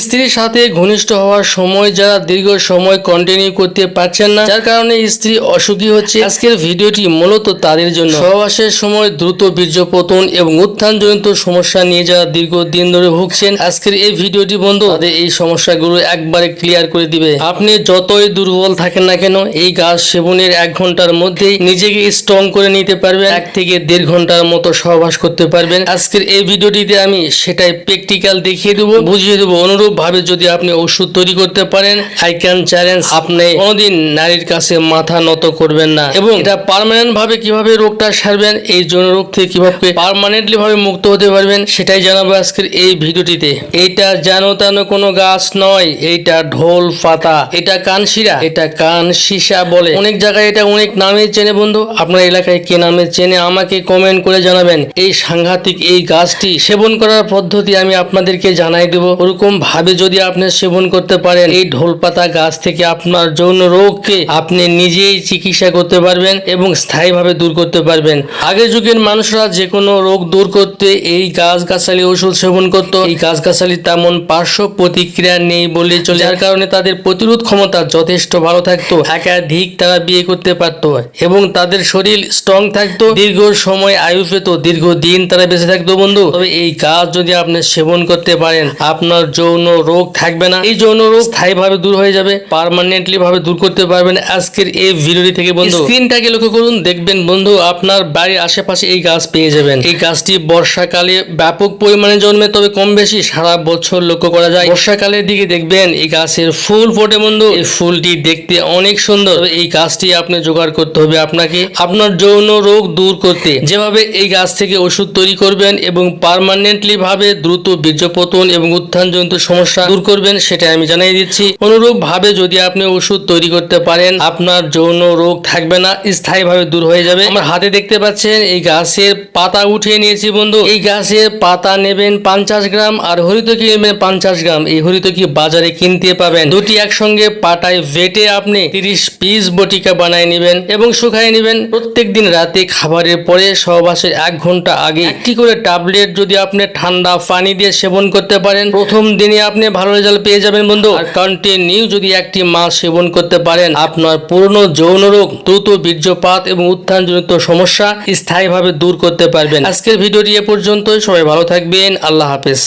স্ত্রীর সাথে ঘনিষ্ঠ হওয়ার সময় যারা দীর্ঘ সময় কন্টিনিউ করতে পারছেন না, যার কারণে স্ত্রী অসুখী হচ্ছে। আজকের ভিডিওটি মূলত তাদের জন্য। সহবাসের সময় দ্রুত বীর্যপতন এবং উত্থানজনিত সমস্যা নিয়ে যারা দীর্ঘদিন ধরে ভুগছেন, আজকের এই ভিডিওটি বন্ধু তাদের এই সমস্যাগুলো একবারে ক্লিয়ার করে দিবে। আপনি যতই দুর্বল থাকেন না কেন, এই গাছ সেবনের এক ঘণ্টার মধ্যেই নিজেকে স্ট্রং করে নিতে পারবেন, এক থেকে দেড় ঘণ্টার মতো সহবাস করতে পারবেন। আজকের এই ভিডিওটিতে আমি সেটাই প্র্যাকটিক্যাল দেখিয়ে দেবো, বুঝিয়ে দেবো অনুরূপ ভাবে যদি আপনি ওষুধ তৈরি করতে পারেন আই ক্যান চ্যালেঞ্জ আপনি কোনোদিন নারীর কাছে মাথা নত করবেন না। এবং এটা পার্মানেন্ট ভাবে কীভাবে রোগটা সারবেন, এই যৌন রোগ থেকে কীভাবে পার্মানেন্টলি ভাবে মুক্ত হতে পারবেন, সেটাই জানাব আজকের এই ভিডিওটিতে। এইটা জানো তেনো কোনো গাছ নয়, এইটা ঢোল পাতা, এটা কানশিরা এটা কান সীসা বলে। অনেক জায়গায় এটা অনেক নামে চেনে বন্ধু, আপনার এলাকায় কে নামে চেনে আমাকে কমেন্ট করে জানাবেন। এই সাংঘাতিক এই গাছটি সেবন করার পদ্ধতি আমি আপনাদেরকে জানাই দেব। ওরকম ভাবে যদি আপনি সেবন করতে পারেন, এই ঢোল পাতা গাছ থেকে আপনার যৌন রোগকে আপনি নিজেই চিকিৎসা করতে পারবেন এবং স্থায়ীভাবে দূর করতে পারবেন। আগের যুগের মানুষরা যে কোনো রোগ দূর করতে এই গাছ গাছালি ওষুধ সেবন করত। এই গাছ গাছালি তেমন পার্শ্ব প্রতিক্রিয়া নেই বলে চলে যার কারণে তাদের প্রতিরোধ ক্ষমতা যথেষ্ট ভালো থাকতো। একাধিক তারা বিয়ে করতে পারতো এবং তাদের শরীর স্ট্রং থাকতো। দীর্ঘ সময় আয়ু পেত দীর্ঘ দিন তারা বেঁচে থাকতো বন্ধু। তবে এই গাছ যদি আপনি সেবন করতে পারেন, আপনার যৌন রোগ থাকবে না। এই যৌন রোগ স্থায়ীভাবে দূর হয়ে যাবে পার্মানেন্টলি ভাবে দূর করতে পারবেন। আজকের এই ভিডিওটি থেকে বন্ধু স্ক্রিনটাকে লক্ষ্য করুন দেখবেন বন্ধু আপনার বাড়ির আশেপাশে এই গাছ পেয়ে যাবেন। এই গাছটি বর্ষাকালে ব্যাপক পরিমাণে জন্মে তবে কম বেশি সারা বছর লক্ষ্য করা যায়। বর্ষাকালের দিকে দেখবেন এই গাছের ফুল ফোটে বন্ধু। এই ফুলটি দেখতে অনেক সুন্দর। এই গাছটি আপনি জোগাড় করতে হবে আপনাকে আপনার যৌন রোগ দূর করতে। যেভাবে এই গাছ থেকে ওষুধ তৈরি করবেন এবং পারমানেন্টলি ভাবে দ্রুত বীর্যপতন এবং উত্থান উত্থানজনিত সমস্যা দূর করবেন সেটা আমি জানিয়ে দিচ্ছি। অনুরূপ ভাবে যদি আপনি ওষুধ তৈরি করতে পারেন, আপনার যৌন রোগ থাকবে না, স্থায়ীভাবে দূর হয়ে যাবে। আমার হাতে দেখতে পাচ্ছেন, এই গাছের পাতা উঠিয়ে নিয়েছি বন্ধু। এই গাছের পাতা নেবেন পঞ্চাশ গ্রাম আর হরিতকি নেবেন পঞ্চাশ গ্রাম। এই হরিতকি বাজারে কিনতে পাবেন। দুটি একসঙ্গে পাটায় বেটে আপনি তিরিশ পিস বটিকা বানায় নেবেন এবং শুকায় নেবেন। প্রত্যেক দিন রাতে খাবারের পরে সহবাসের এক ঘণ্টা আগে। একটি করে ট্যাবলেট যদি আপনি ঠান্ডা পানি দিয়ে সেবন করতে পারেন, প্রথম দিনে আপনি ভালো রেজাল্ট পেয়ে যাবেন, বন্ধু। আর কন্টিনিউ যদি একটি মাস সেবন করতে পারেন, আপনার পুরনো যৌন রোগ, দ্রুত বীর্যপাত এবং উত্থানজনিত সমস্যা স্থায়ীভাবে দূর করতে পারবেন। আজকের ভিডিওটি এ পর্যন্তই। সবাই ভালো থাকবেন। আল্লাহ হাফেজ।